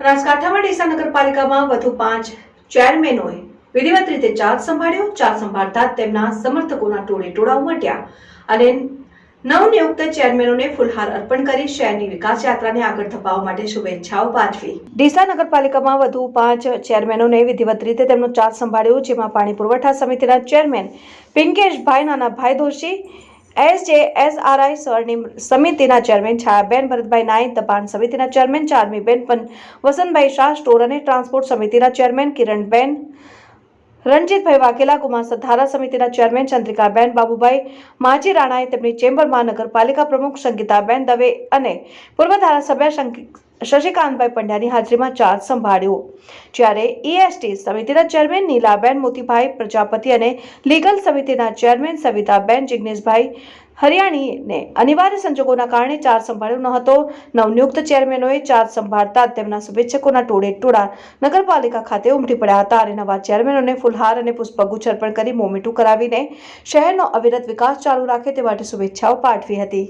બનાસકાંઠામાં ડીસા નગરપાલિકામાં વધુ પાંચ ચેરમેનોએ વિધિવત રીતે ચાર્જ સંભાળ્યો. ચાર્જ સંભાળતા તેમના સમર્થકોના ટોળે ટોળા ઉમટ્યા અને નવનિયુક્ત ચેરમેનોને ફૂલહાર અર્પણ કરી શહેરની વિકાસ યાત્રાને આગળ ધપાવવા માટે શુભેચ્છાઓ પાઠવી. ડીસા નગરપાલિકામાં વધુ પાંચ ચેરમેનોને વિધિવત રીતે તેમનો ચાર્જ સંભાળ્યો, જેમાં પાણી પુરવઠા સમિતિના ચેરમેન પિંકેશભાઈ નાનાભાઈ દોશી એસજે એસઆરઆઈ સ્વર્ણિમ સમિતિના ચેરમેન છાયાબેન ભરતભાઈ નાઈક દબાણ સમિતિના ચેરમેન ચાર્મીબેન વસંતભાઈ શાહ, સ્ટોર અને ટ્રાન્સપોર્ટ સમિતિના ચેરમેન કિરણબેન, રણજીતભાઈ વાઘેલા, કુમાર ધારા સમિતિના ચેરમેન ચંદ્રિકાબેન બાબુભાઈ, માજી રાણાએ તેમની ચેમ્બરમાં નગરપાલિકા પ્રમુખ સંગીતાબેન દવે અને પૂર્વ ધારાસભ્ય શશિકાંતભાઈ પંડ્યાની હાજરીમાં ચાર્જ સંભાળ્યો. જ્યારે ઈએસટી સમિતિના ચેરમેન નીલાબેન મોતીભાઈ, પ્રજાપતિ અને લીગલ સમિતિના ચેરમેન સવિતાબેન જિગ્નેશભાઈ હરિયાણીને અનિવાર્ય સંજોગોના કારણે ચાર્જ સંભાળ્યો ન હતો. નવનિયુક્ત ચેરમેનોએ ચાર્જ સંભાળતા તેમના શુભેચ્છકોના ટોળે ટોળા નગરપાલિકા ખાતે ઉમટી પડ્યા હતા અને નવા ચેરમેનોને ફૂલહાર અને પુષ્પગુચ્છ અર્પણ કરી મોં કરાવીને શહેરનો અવિરત વિકાસ ચાલુ રાખે તે માટે શુભેચ્છાઓ પાઠવી હતી.